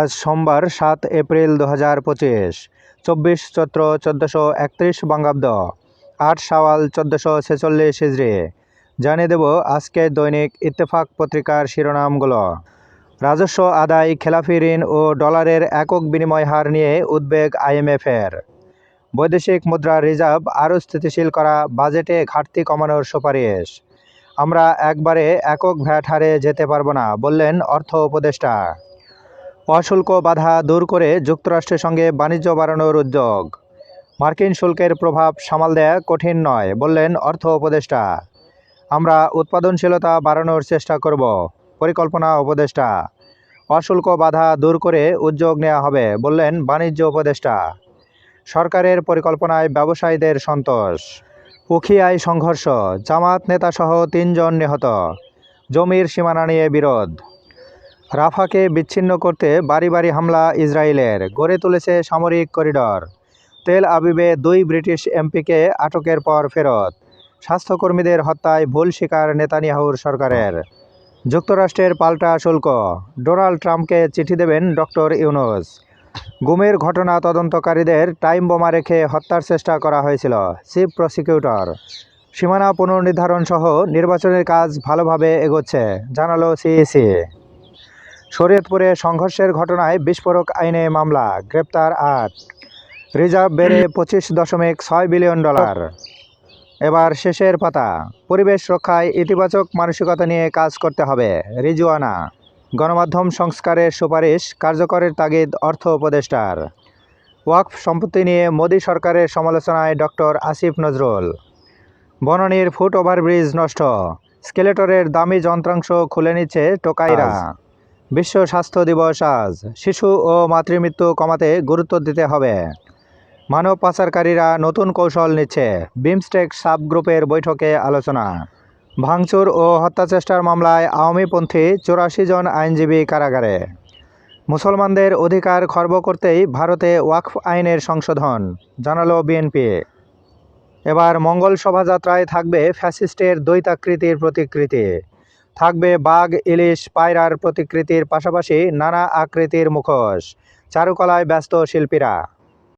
আজ সোমবার সাত এপ্রিল দু হাজার পঁচিশ। চব্বিশ চৈত্র চোদ্দোশো একত্রিশ বঙ্গাব্দ। আট সাওয়াল চোদ্দোশো ছেচল্লিশ হিজড়ি জানিয়ে দেব আজকে দৈনিক ইত্তেফাক পত্রিকার শিরোনামগুলো। রাজস্ব, আদায়, খেলাফি, ঋণ ও ডলারের একক বিনিময় হার নিয়ে উদ্বেগ আইএমএফের। বৈদেশিক মুদ্রা রিজার্ভ আরও স্থিতিশীল করা বাজেটে ঘাটতি কমানোর সুপারিশ। আমরা একবারে একক ভ্যাট হারে যেতে পারব না, বললেন অর্থ উপদেষ্টা। অশুল্ক বাধা দূর করে যুক্তরাষ্ট্রের সঙ্গে বাণিজ্য বাড়ানোর উদ্যোগ। মার্কিন শুল্কের প্রভাব সামাল দেয়া কঠিন নয়, বললেন অর্থ উপদেষ্টা। আমরা উৎপাদনশীলতা বাড়ানোর চেষ্টা করব, পরিকল্পনা উপদেষ্টা। অশুল্ক বাধা দূর করে উদ্যোগ নেওয়া হবে, বললেন বাণিজ্য উপদেষ্টা। সরকারের পরিকল্পনায় ব্যবসায়ীদের সন্তোষ। উখিয়ায় সংঘর্ষ, জামাত নেতাসহ তিনজন নিহত। জমির সীমানা নিয়ে বিরোধ। রাফাকে বিচ্ছিন্ন করতে বাড়ি বাড়ি হামলা ইসরায়েলের। গড়ে তুলেছে সামরিক করিডর। তেল আবিবে দুই ব্রিটিশ এমপিকে আটকের পর ফেরত। স্বাস্থ্যকর্মীদের হত্যায় ভুল স্বীকার নেতানিয়াহুর সরকারের। যুক্তরাষ্ট্রের পাল্টা শুল্ক। ডোনাল্ড ট্রাম্পকে চিঠি দেবেন ডক্টর ইউনুস। গুমের ঘটনা তদন্তকারীদের টাইম বোমা রেখে হত্যার চেষ্টা করা হয়েছিল। Chief prosecutor. সীমানা পুনর্নির্ধারণ সহ নির্বাচনের কাজ ভালোভাবে এগোচ্ছে, জানালো সিইসি। শরীয়তপুরে সংঘর্ষের ঘটনায় বিস্ফোরক আইনে মামলা, গ্রেপ্তার আট। রিজার্ভ বেড়ে পঁচিশ দশমিক ছয় বিলিয়ন ডলার। এবার শেষের পাতা। পরিবেশ রক্ষায় ইতিবাচক মানসিকতা নিয়ে কাজ করতে হবে। রিজুয়ানা গণমাধ্যম সংস্কারের সুপারিশ, কার্যকরের তাগিদ, অর্থ উপদেষ্টার। ওয়াকফ সম্পত্তি নিয়ে মোদী সরকারের সমালোচনায় ডক্টর আসিফ নজরুল। বনানীর ফুট ওভারব্রিজ নষ্ট। স্কেলেটরের দামি যন্ত্রাংশ খুলে নিচ্ছে টোকাইরা। বিশ্ব স্বাস্থ্য দিবস আজ। শিশু ও মাতৃমৃত্যু কমাতে গুরুত্ব দিতে হবে। মানব পাচারকারীরা নতুন কৌশল নিচ্ছে। বিমস্টেক সাব গ্রুপের বৈঠকে আলোচনা। ভাঙচুর ও হত্যাচেষ্টার মামলায় আওয়ামীপন্থী চৌরাশি জন আইনজীবী কারাগারে। মুসলমানদের অধিকার খর্ব করতেই ভারতে ওয়াকফ আইনের সংশোধন, জানালো বিএনপি। এবার মঙ্গল শোভাযাত্রায় থাকবে ফ্যাসিস্টের দ্বৈতাকৃতির প্রতিকৃতি। থাকবে বাঘ ইলিশ পায়রার প্রতিকৃতির পাশাপাশি নানা আকৃতির মুখোশ। চারুকলায় ব্যস্ত শিল্পীরা।